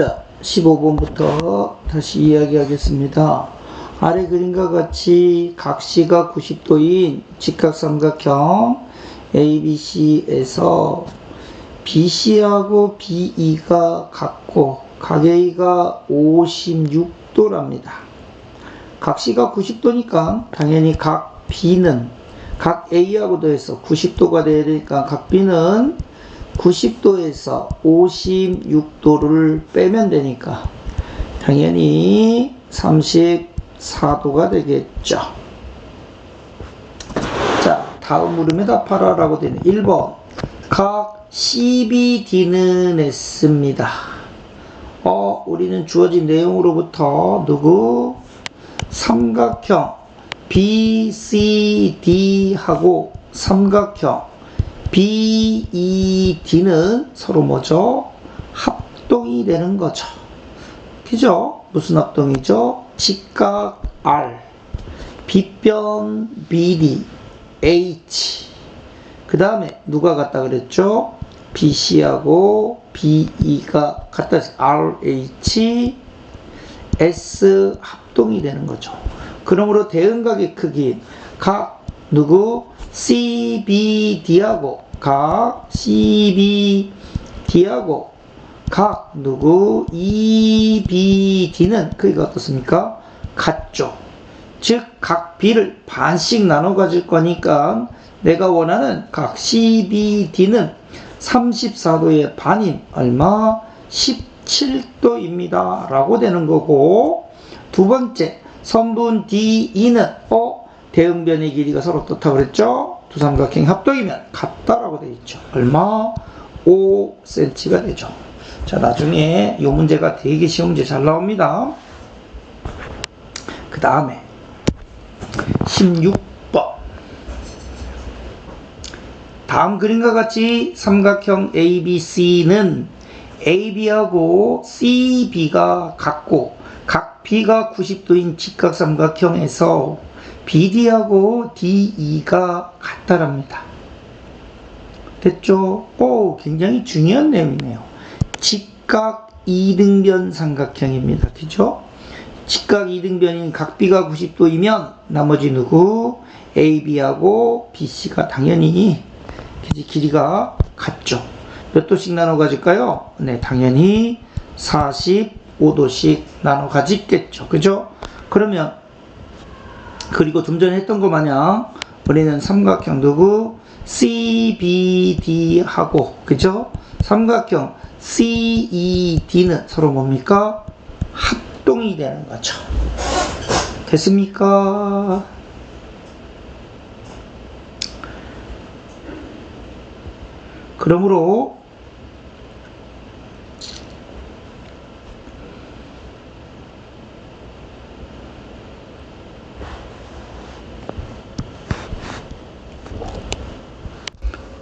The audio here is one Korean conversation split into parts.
자, 15번부터 다시 이야기하겠습니다. 아래 그림과 같이 각시가 90도인 직각삼각형 ABC에서 BC하고 BE가 같고 각 A가 56도랍니다. 각시가 90도니까 당연히 각 B는 각 A하고 더해서 90도가 돼야 되니까 각 B는 90도에서 56도를 빼면 되니까 당연히 34도가 되겠죠. 자, 다음 물음에 답하라라고 되는 1번. 각 CBD는 했습니다. 어, 우리는 주어진 내용으로부터 누구? 삼각형 BCD하고 삼각형 BED는 서로 뭐죠? 합동이 되는 거죠. 그죠? 무슨 합동이죠? 직각 R, 빗변 BD, H. 그 다음에 누가 같다 그랬죠? BC하고 BE가 같다 RH, S 합동이 되는 거죠. 그러므로 대응각의 크기, 각 누구? CBD하고 각 CBD하고 각 누구 EBD는 크기가 어떻습니까? 같죠. 즉, 각 B를 반씩 나눠 가질 거니까 내가 원하는 각 CBD는 34도의 반인 얼마? 17도입니다. 라고 되는 거고 두 번째 선분 DE는 어? 대응변의 길이가 서로 어떻다고 그랬죠? 두 삼각형 합동이면 같다라고 되어 있죠. 얼마? 5cm가 되죠. 자, 나중에 이 문제가 되게 쉬운 문제 잘 나옵니다. 그 다음에 16번. 다음 그림과 같이 삼각형 ABC는 AB하고 CB가 같고 각 B가 90도인 직각삼각형에서 BD하고 DE가 같다랍니다. 됐죠? 오, 굉장히 중요한 내용이네요. 직각 이등변 삼각형입니다. 그죠? 직각 이등변인 각 B가 90도이면 나머지 누구? AB하고 BC가 당연히 길이가 같죠. 몇 도씩 나눠 가질까요? 네, 당연히 45도씩 나눠 가지겠죠. 그죠? 그러면 그리고 좀 전에 했던 거 마냥 우리는 삼각형 누구? CBD하고 그죠? 삼각형 CED는 서로 뭡니까? 합동이 되는 거죠. 됐습니까? 그러므로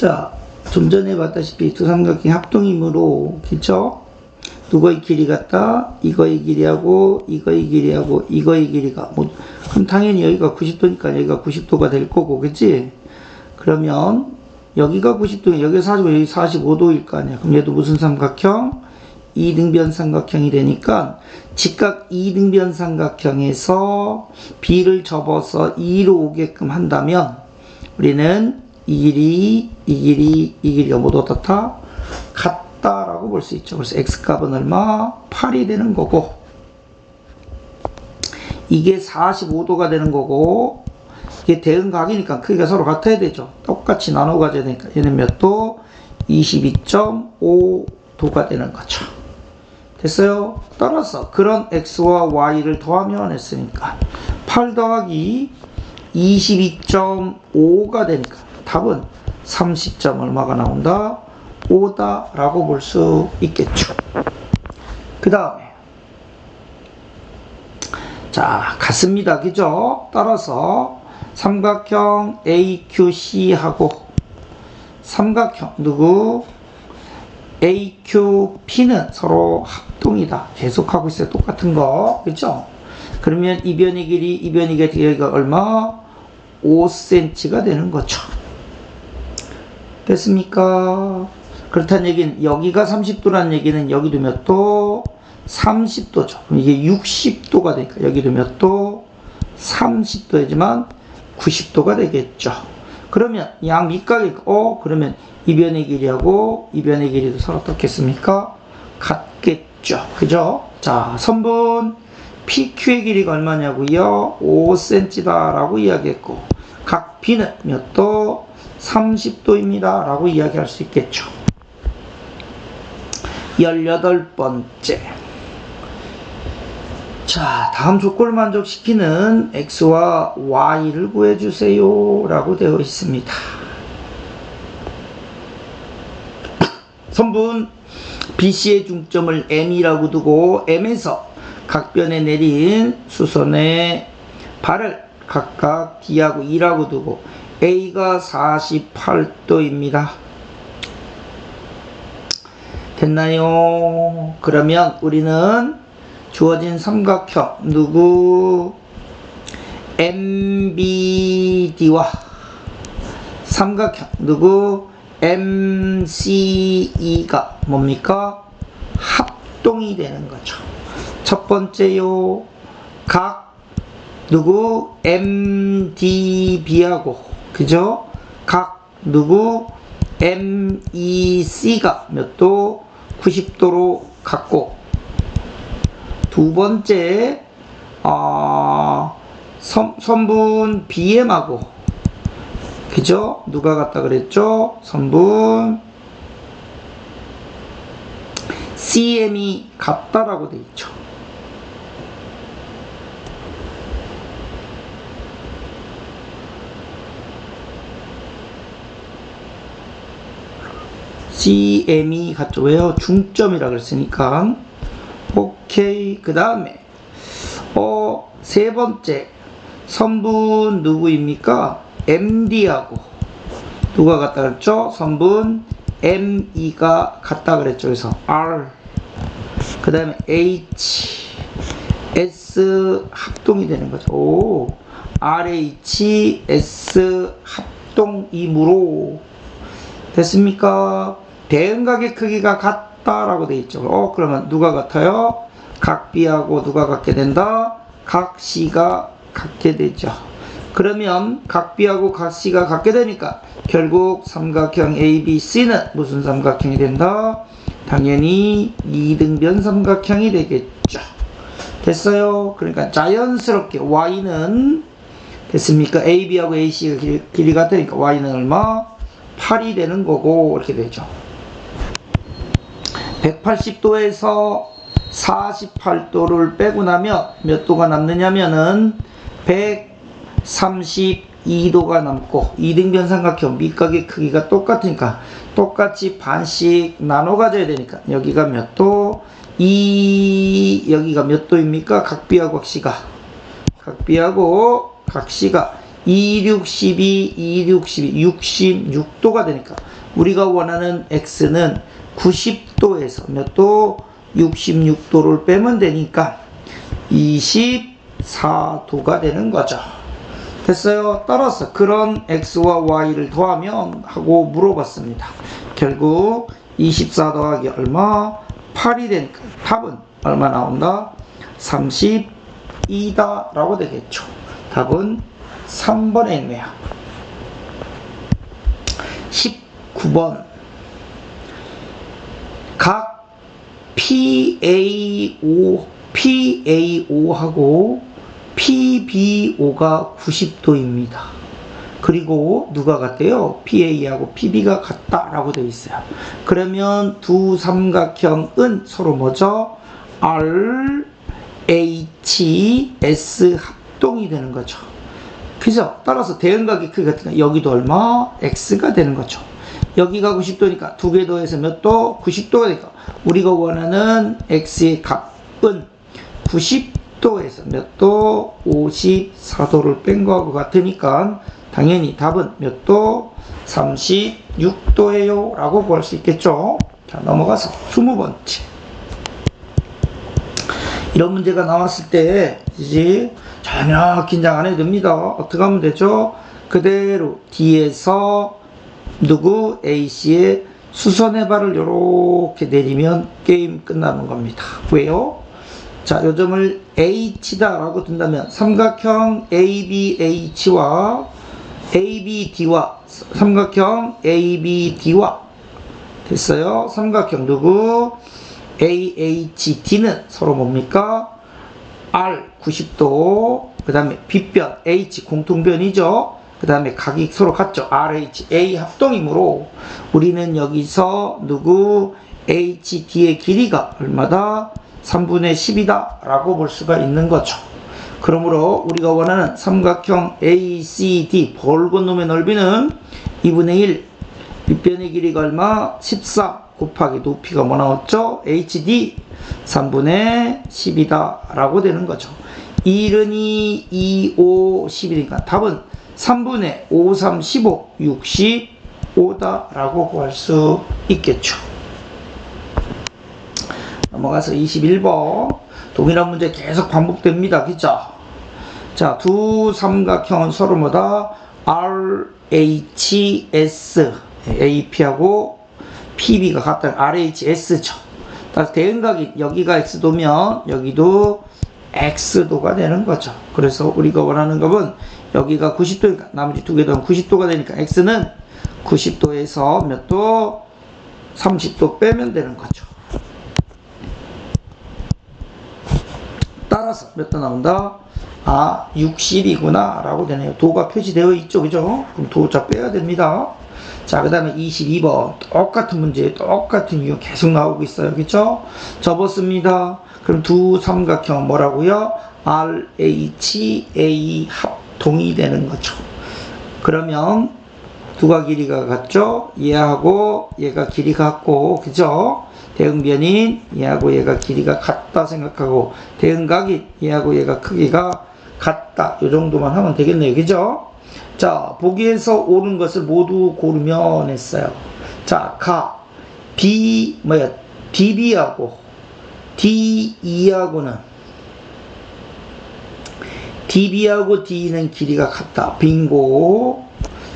자, 좀 전에 봤다시피 두 삼각형 합동이므로, 그쵸? 누구의 길이 같다? 이거의 길이하고, 이거의 길이하고, 이거의 길이가, 뭐, 그럼 당연히 여기가 90도니까 여기가 90도가 될 거고, 그치? 그러면, 여기가 90도면 여기가 45, 여기 45도일 거 아니야. 그럼 얘도 무슨 삼각형? 이등변 삼각형이 되니까, 직각 이등변 삼각형에서 B를 접어서 2로 오게끔 한다면, 우리는 이 길이, 이 길이, 이 길이가 모두 어떻다? 같다라고 볼 수 있죠. 그래서 x값은 얼마? 8이 되는 거고, 이게 45도가 되는 거고, 이게 대응각이니까 크기가 서로 같아야 되죠. 똑같이 나눠 가져야 되니까. 얘는 몇 도? 22.5도가 되는 거죠. 됐어요? 따라서 그런 x와 y를 더하면 했으니까 8 더하기 22.5가 되니까 답은 30점 얼마가 나온다? 5다 라고 볼 수 있겠죠. 그 다음에 자 같습니다. 그죠? 따라서 삼각형 AQC하고 삼각형 누구? AQP는 서로 합동이다. 계속하고 있어요. 똑같은 거. 그죠? 그러면 이 변의 길이, 이 변의 길이가 얼마? 5cm가 되는 거죠. 됐습니까? 그렇다는 얘기는 여기가 30도라는 얘기는 여기도 몇 도? 30도죠. 그럼 이게 60도가 되니까 여기도 몇 도? 30도이지만 90도가 되겠죠. 그러면 양 밑각이 어 그러면 이 변의 길이하고 이 변의 길이도 서로 어떻겠습니까? 같겠죠. 그죠? 자, 선분 PQ의 길이가 얼마냐고요? 5cm다 라고 이야기했고 각 B는 몇 도? 30도입니다 라고 이야기할 수 있겠죠. 18번째 자, 다음 조건을 만족시키는 x와 y를 구해주세요. 라고 되어 있습니다. 선분 BC의 중점을 M이라고 두고 M에서 각 변에 내린 수선의 발을 각각 D하고 E라고 두고 A가 48도입니다. 됐나요? 그러면 우리는 주어진 삼각형 누구 MBD와 삼각형 누구 MCE가 뭡니까? 합동이 되는 거죠. 첫 번째요. 각 누구 MDB하고 그죠? 각 누구 MEC가 몇 도? 90도로 같고 두 번째 어, 선, 선분 BM하고 그죠? 누가 같다 그랬죠? 선분 CM이 같다라고 돼 있죠. CM이 같죠. 왜요? 중점이라 그랬으니까. 오케이. 그 다음에, 어, 세 번째. 선분 누구입니까? MD하고. 누가 같다 그랬죠? 선분 ME가 같다 그랬죠. 그래서 R. 그 다음에 H. S 합동이 되는 거죠. 오. RH, S 합동이므로. 됐습니까? 대응각의 크기가 같다라고 돼 있죠. 어, 그러면 누가 같아요? 각 B하고 누가 같게 된다? 각 C가 같게 되죠. 그러면 각 B하고 각 C가 같게 되니까 결국 삼각형 ABC는 무슨 삼각형이 된다? 당연히 이등변 삼각형이 되겠죠. 됐어요? 그러니까 자연스럽게 Y는 됐습니까? AB하고 AC가 길, 길이 같으니까 Y는 얼마? 8이 되는 거고 이렇게 되죠. 180도에서 48도를 빼고 나면 몇 도가 남느냐면은 132도가 남고 이등변 삼각형 밑각의 크기가 똑같으니까 똑같이 반씩 나눠 가져야 되니까 여기가 몇 도? 이 여기가 몇 도입니까? 각비하고 각시가 각비하고 각시가 2, 6, 12, 2, 6, 12, 66도가 되니까 우리가 원하는 x는 90도에서 몇 도? 66도를 빼면 되니까 24도가 되는 거죠. 됐어요? 따라서 그런 x와 y를 더하면 하고 물어봤습니다. 결국 24 더하기 얼마? 8이 되니까 답은 얼마 나온다? 32다 라고 되겠죠. 답은 3번에 있네요. 19번. 각 PAO, PAO하고 PBO가 90도입니다. 그리고 누가 같대요? PA하고 PB가 같다라고 되어 있어요. 그러면 두 삼각형은 서로 뭐죠? R, H, S 합동이 되는 거죠. 그죠? 따라서 대응각의 크기 같은 거 여기도 얼마? X가 되는 거죠. 여기가 90도니까 두 개 더해서 몇 도? 90도가 되니까 우리가 원하는 X의 값은 90도에서 몇 도? 54도를 뺀 거하고 같으니까 당연히 답은 몇 도? 36도예요 라고 볼 수 있겠죠. 자 넘어가서 20번째 이런 문제가 나왔을 때 이제 전혀 긴장 안 해도 됩니다. 어떻게 하면 되죠? 그대로 D에서 누구 A씨의 수선의 발을 이렇게 내리면 게임 끝나는 겁니다. 왜요? 자, 요점을 H다 라고 둔다면 삼각형 ABH와 ABD와 삼각형 ABD와 됐어요. 삼각형 누구? AHD는 서로 뭡니까? R 90도, 그 다음에 빗변 H 공통변이죠. 그 다음에 각이 서로 같죠. RH, A 합동이므로 우리는 여기서 누구 HD의 길이가 얼마다? 3분의 10이다 라고 볼 수가 있는 거죠. 그러므로 우리가 원하는 삼각형 ACD 벌건 놈의 넓이는 2분의 1 밑변의 길이가 얼마? 14 곱하기 높이가 뭐 나왔죠? HD 3분의 10이다 라고 되는 거죠. 1은 2, 2, 5, 10이니까 답은 3분의 5, 3, 15, 65다 라고 구할 수 있겠죠. 넘어가서 21번 동일한 문제 계속 반복됩니다. 그죠? 자, 두 삼각형은 서로 뭐다? RHS AP하고 PB가 같다. RHS죠. 따라서 대응각이 여기가 X도면 여기도 X도가 되는 거죠. 그래서 우리가 원하는 값은 여기가 90도니까 나머지 두개더 90도가 되니까 X는 90도에서 몇 도? 30도 빼면 되는 거죠. 따라서 몇 도 나온다? 아, 60이구나. 라고 되네요. 도가 표시되어 있죠. 그죠? 그럼 도자 빼야 됩니다. 자, 그 다음에 22번. 똑같은 문제, 똑같은 이유 계속 나오고 있어요. 그죠? 접었습니다. 그럼 두 삼각형 뭐라고요? RHA 합 동이 되는 거죠. 그러면 두가 길이가 같죠? 얘하고 얘가 길이 같고, 그죠? 대응변인 얘하고 얘가 길이가 같다 생각하고 대응각이 얘하고 얘가 크기가 같다. 요 정도만 하면 되겠네요. 그죠? 자, 보기에서 옳은 것을 모두 고르면 했어요. 자, 가, B, 뭐야, DB하고 DE하고는 DB하고 D는 길이가 같다. 빙고.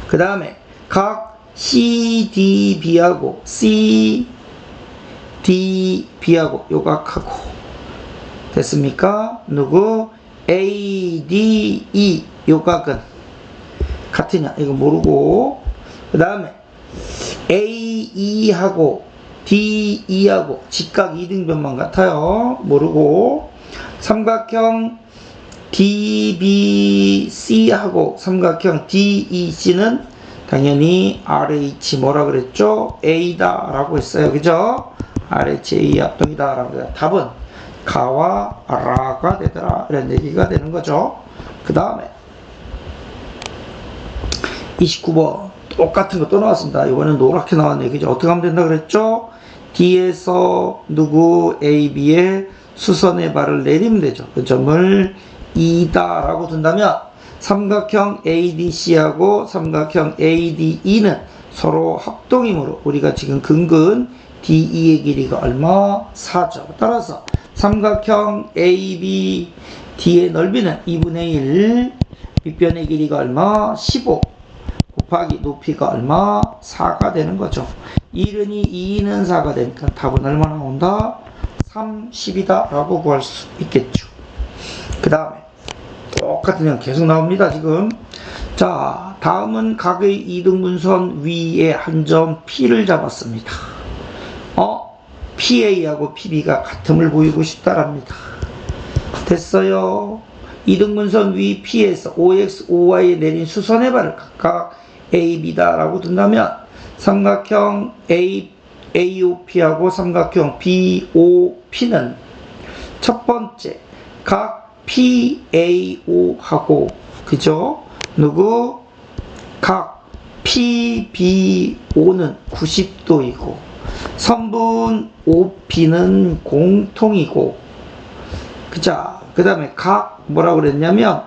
그 다음에 각 CDB하고 CDB하고 요각하고 됐습니까? 누구? ADE 요각은 같으냐? 이거 모르고 그 다음에 AE하고 DE하고 직각 이등변만 같아요. 모르고 삼각형 DBC하고 삼각형 DEC는 당연히 RH 뭐라 그랬죠? A다 라고 했어요. 그죠? RHA 합동이다 라고 해요. 답은 가와 라가 되더라 이런 얘기가 되는 거죠. 그 다음에 29번 똑같은 거 또 나왔습니다. 이번엔 노랗게 나왔네요. 그죠? 어떻게 하면 된다 그랬죠? D에서 누구 A, B의 수선의 발을 내리면 되죠. 그 점을 2다 라고 둔다면 삼각형 ADC하고 삼각형 ADE는 서로 합동이므로 우리가 지금 근근 DE의 길이가 얼마? 4죠. 따라서 삼각형 ABD의 넓이는 2분의 1 밑변의 길이가 얼마? 15 곱하기 높이가 얼마? 4가 되는 거죠. 1은 2, 2는 4가 되니까 답은 얼마 나온다? 30이다 라고 구할 수 있겠죠. 그 다음에 똑같은 형 계속 나옵니다 지금. 자 다음은 각의 이등분선 위에 한 점 P를 잡았습니다. 어? PA하고 PB가 같음을 보이고 싶다랍니다. 됐어요. 이등분선 위 P에서 OX, OY에 내린 수선의 발을 각각 AB다 라고 둔다면 삼각형 A, AOP하고 삼각형 BOP는 첫 번째 각 PAO하고 그죠? 누구? 각 PBO는 90도이고 선분 OP는 공통이고 그자 그 다음에 각 뭐라고 그랬냐면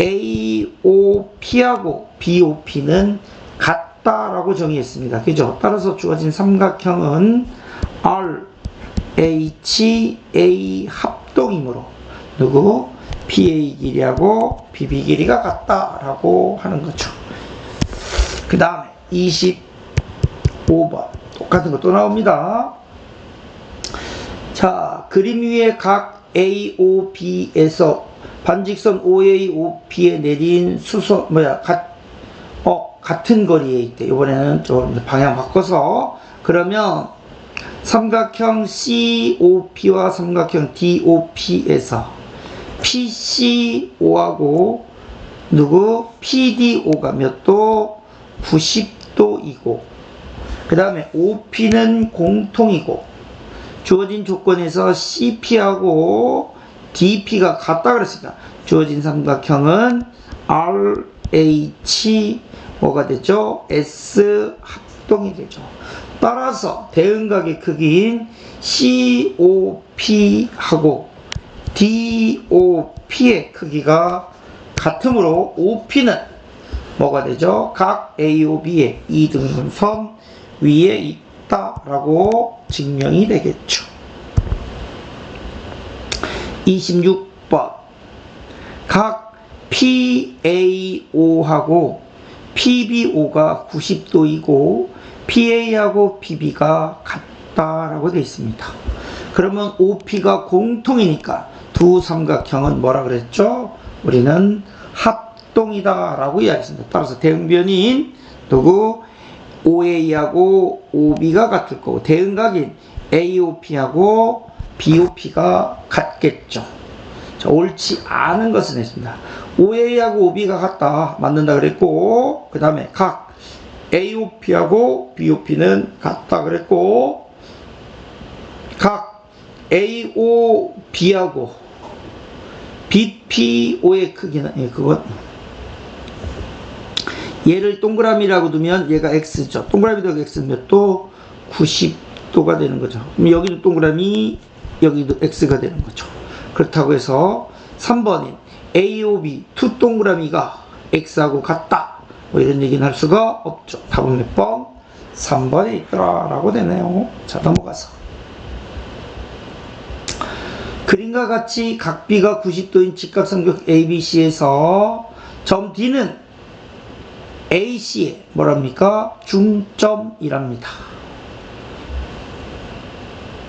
AOP하고 BOP는 같다라고 정의했습니다. 그죠? 따라서 주어진 삼각형은 R, H, A 합동이므로 누구? PA 길이하고 BB 길이가 같다라고 하는 거죠. 그 다음에 25번 똑같은 거 또 나옵니다. 자, 그림 위에 각 AOB에서 반직선 OAOP에 내린 수소, 뭐야, 같, 어, 같은 거리에 있대. 이번에는 좀 방향 바꿔서. 그러면 삼각형 COP와 삼각형 DOP에서 PCO하고 누구? PDO가 몇 도? 90도이고 그 다음에 OP는 공통이고 주어진 조건에서 CP하고 DP가 같다 그랬으니까 주어진 삼각형은 RH 뭐가 되죠? S 합동이 되죠. 따라서 대응각의 크기인 COP하고 DOP의 크기가 같으므로 OP는 뭐가 되죠? 각 AOB의 이등분선 위에 있다라고 증명이 되겠죠. 26번 각 PAO하고 PBO가 90도이고 PA하고 PB가 같다라고 되어 있습니다. 그러면 OP가 공통이니까 두 삼각형은 뭐라 그랬죠? 우리는 합동이다 라고 이야기했습니다. 따라서 대응변인 누구 OA하고 OB가 같을 거고 대응각인 AOP하고 BOP가 같겠죠. 자, 옳지 않은 것은 했습니다. OA하고 OB가 같다 맞는다 그랬고 그 다음에 각 AOP하고 BOP는 같다 그랬고 각 AOB하고 BPO의 크기는 예, 그건 얘를 동그라미라고 두면 얘가 x죠. 동그라미 더하기 x는 몇 도? 90도가 되는 거죠. 그럼 여기도 동그라미, 여기도 x가 되는 거죠. 그렇다고 해서 3번인 AOB 두 동그라미가 x하고 같다. 뭐 이런 얘기는 할 수가 없죠. 답은 몇 번? 3번에 있더라라고 되네요. 자, 넘어가서. 그림과 같이 각비가 90도인 직각삼각 ABC에서 점 D는 AC의 뭐랍니까? 중점이랍니다.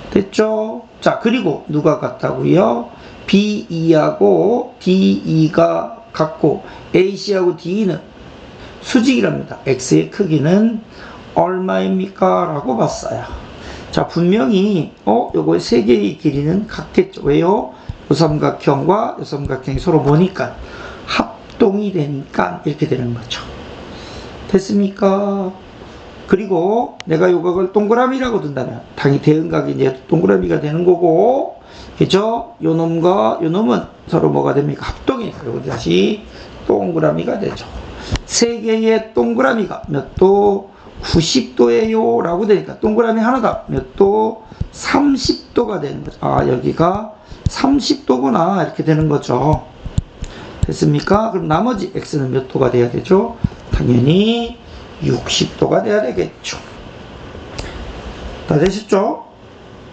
됐죠? 자, 그리고 누가 같다고요? BE하고 DE가 같고 AC하고 DE는 수직이랍니다. X의 크기는 얼마입니까? 라고 봤어요. 자, 분명히, 어, 요거 세 개의 길이는 같겠죠. 왜요? 요 삼각형과 요 삼각형이 서로 보니까 합동이 되니까 이렇게 되는 거죠. 됐습니까? 그리고 내가 요각을 동그라미라고 둔다면 당연히 대응각이 이제 동그라미가 되는 거고 그죠? 요 놈과 요 놈은 서로 뭐가 됩니까? 합동이 그리고 다시 동그라미가 되죠. 세 개의 동그라미가 몇 도? 90도예요 라고 되니까 동그라미 하나가 몇 도? 30도가 되는 거죠. 아 여기가 30도구나 이렇게 되는 거죠. 됐습니까? 그럼 나머지 x는 몇 도가 돼야 되죠? 당연히 60도가 돼야 되겠죠. 다 되셨죠?